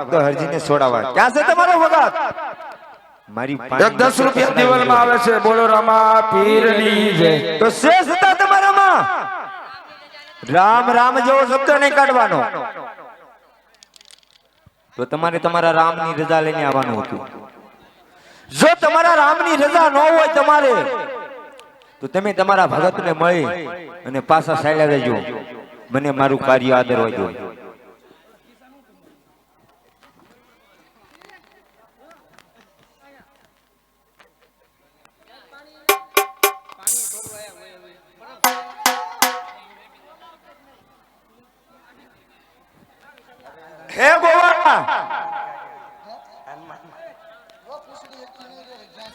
ભક્તો હરજીને છોડાવવા. ક્યાં છે તમારો ભગત મારી એક દસ રૂપિયા દિવાલમાં આવે છે. બોલો રામા પીરની જય. તો શેષ હતા તમારામાં રામ રામ જેવો શબ્દ નહીં કાઢવાનો. તો તમારે તમારા રામની રજા લઈને આવવાનું હતું. જો તમારા રામની રજા ન હોય તમારે તો તમે તમારા ભગતને મળી અને પાછા સાયલા રહેજો. મને મારું કાર્ય આદર દો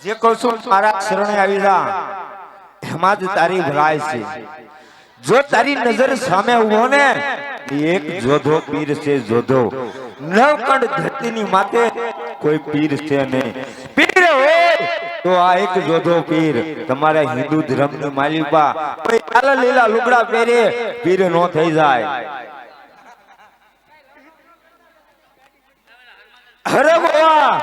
જે કરશો મારા શરણે આવી જા. એમાં જ તારી ભલાઈ છે. જો તારી નજર સામે ઊભો ને એક જોધો પીર છે જોધો. નવકંડ ધરતીની માતે કોઈ પીર છે નહીં. પીર હોય તો આ એક જોધો પીર. તમારા હિન્દુ ધર્મની માલિકા કોઈ કાલા લીલા લુગડા પહેરે, પીર નો થઈ જાય. હરે ગોવા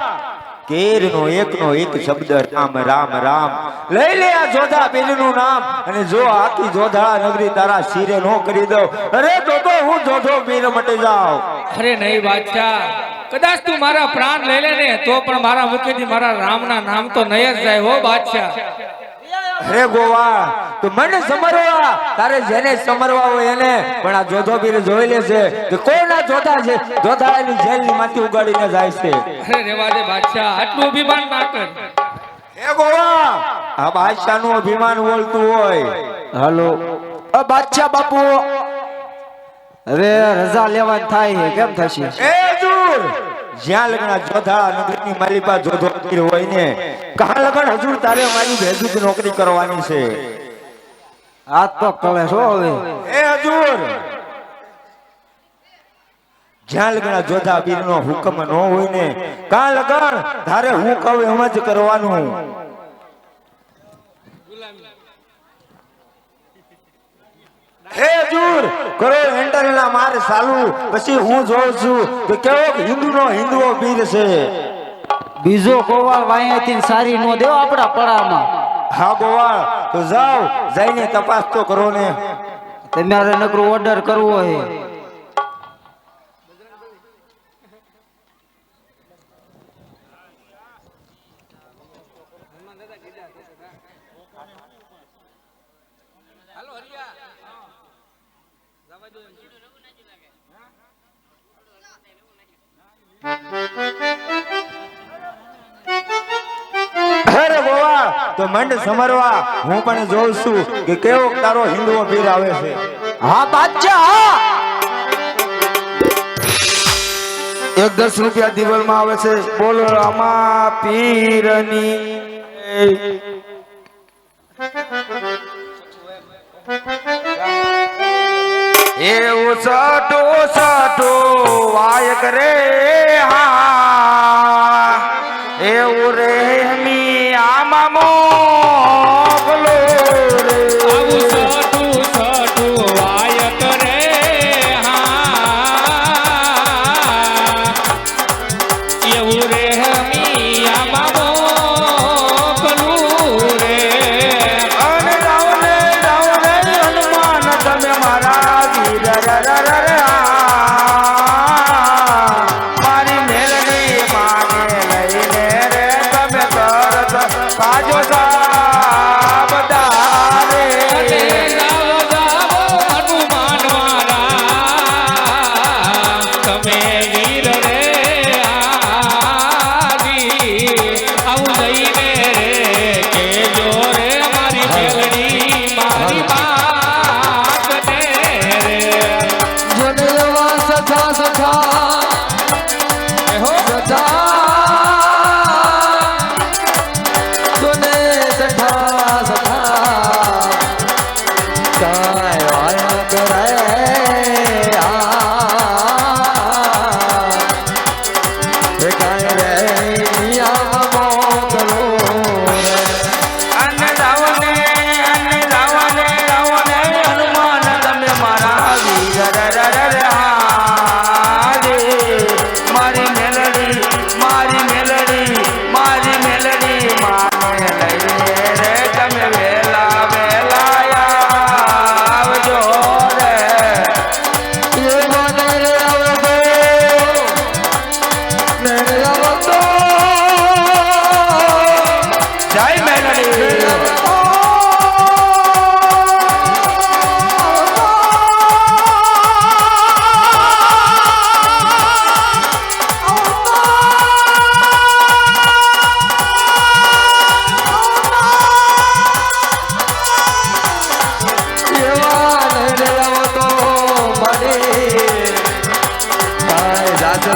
કેર નો એક નો એક શબ્દ રામ રામ રામ. લઈ લે આ જોધા પીરનું નામ. અને જો આખી જોધા નગરી તારા શિરે નો કરી દઉં. અરે તો તો હું જોધો પીર મટી જાઉં. અરે નહીં બાદશાહ. કદાચ તું મારા પ્રાણ લઈ લે ને તો પણ મારા મુખેથી મારા રામના નામ તો નહીં જ જાય હો બાદશાહ. અરે ગોવા તું મને સમરવા તારે જેને સમરવા હોય એને. પણ આ જોધો પીર જોઈ લેશે કે કોના જોધા છે જોધા એની જેલની માંથી ઉગાડીને જાય છે. અરે રેવા દે બાદશાહ આટલું અભિમાન ના કર. હે ગોવા આ બાદશાહનું અભિમાન બોલતું હોય. હાલો. અ બાદશાહ બાપુ. હવે રજા લેવાની થાય છે કેમ થશે? એ હજુર જ્યાં લગ્ન જોધા નગરની માલિકા જોધો પીર હોય ને કહા લગન હજુર તારે મારી ભેજું નોકરી કરવાની છે. હાથ તો કળે છો હવે. એ હજુર. જ્યાં લગ્ન જોધા બીર નો હુકમ ન હોય ને કા લગણ ધારે હું કહું એમ જ કરવાનું. હે હજુર કરો એન્ટર ના માર ચાલુ પછી હું જોઉં છું કે કેવો હિન્દુ નો હિન્દુઓ બીર છે. બીજો ગોવાળ વાયાથી સારી નો દેવો આપણા પડામાં. હા ગોવાળ તો જાઓ જઈને તપાસ તો કરો ને. તમારે નકરું ઓર્ડર કરવો છે અરે તો મંડ સમરવા હું પણ જોઉં છું કે કેવો તારો હિન્દુઓ ભીર આવે છે. હા બાદશાહ એક દસ રૂપિયા દિવાલમાં આવે છે. બોલો, રામા પીરની. એવું સાટો સાટો વાય કરે હા. એવું રે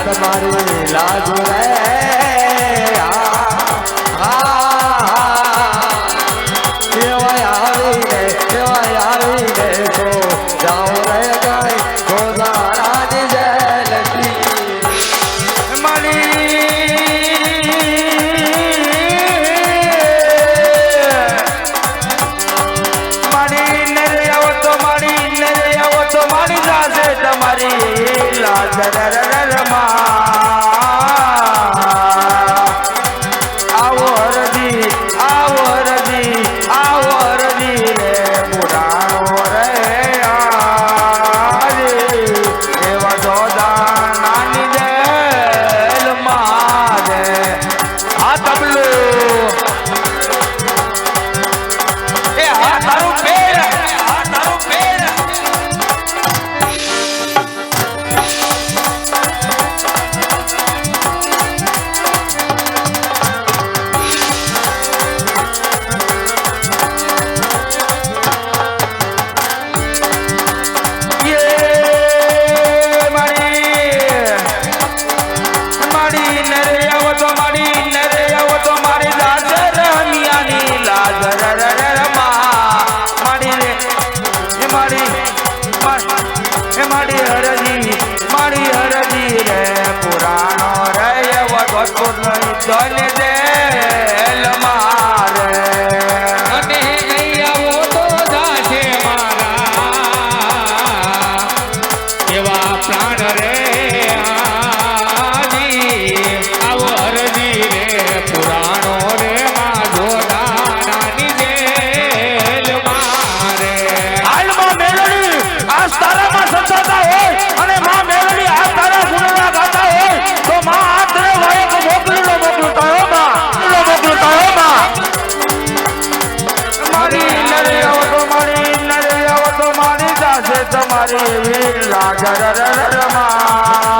તમારું લાજ રે. Olha Hari Vira Jara Jara Rama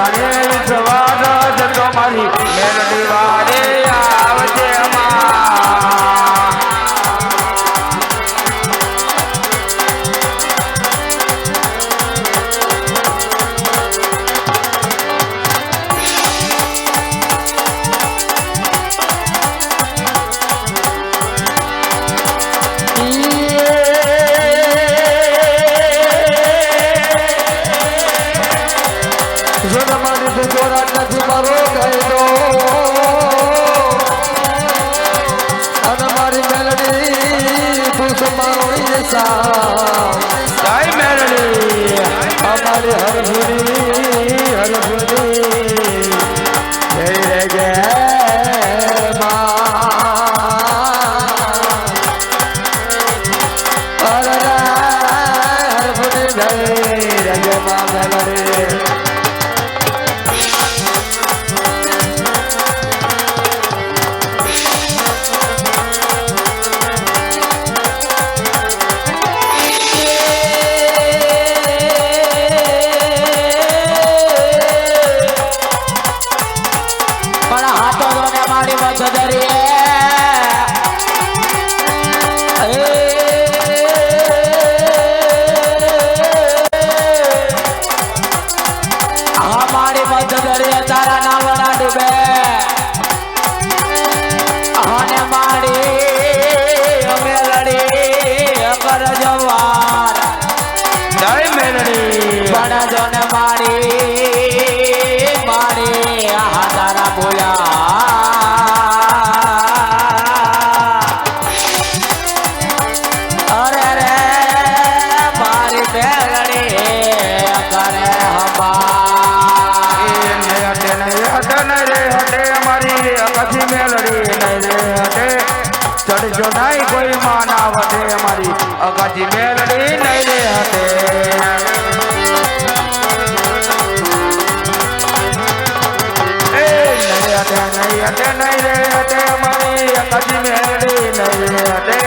Daniel. મારો કાયદો અને મારી મેલડી તું મારો સા જય મેલડી. અમારી હરભુરી હરભુરી. જય જય Hey, I get my melody. હાથે અમારી અગાજી મેલડી નહીં હાથે એ નૈલે અમારી અગાજી મેલડી નૈલે હાથે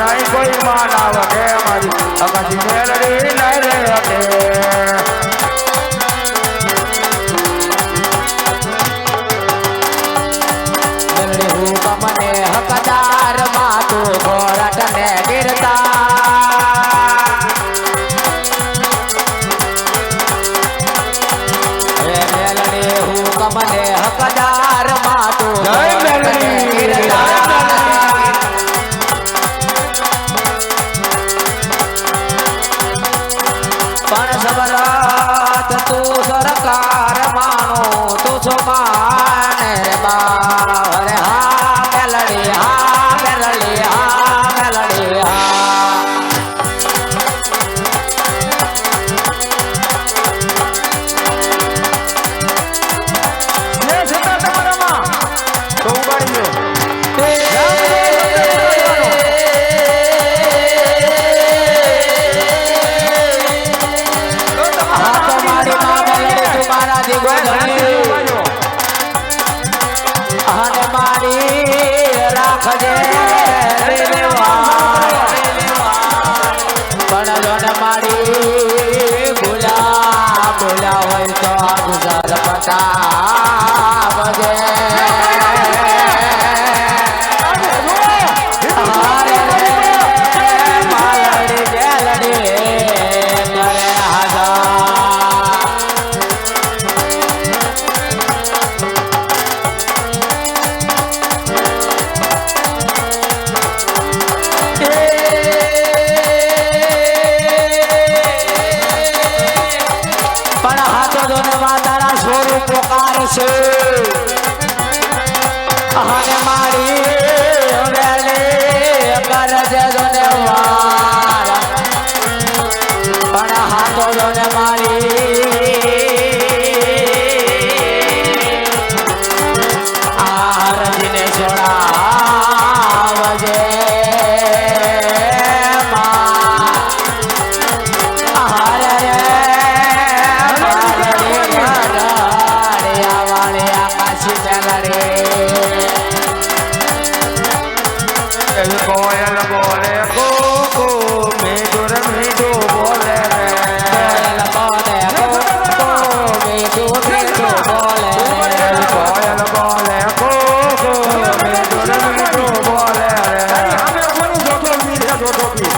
નહીં કોઈ માન આવતે અમારી અગાજી મેલડી નહીં હાથે હોય તો આ ગુજરાત પટા વગેરે સ્વરૂપ પ્રકાર છે હરે મારી Rodovia.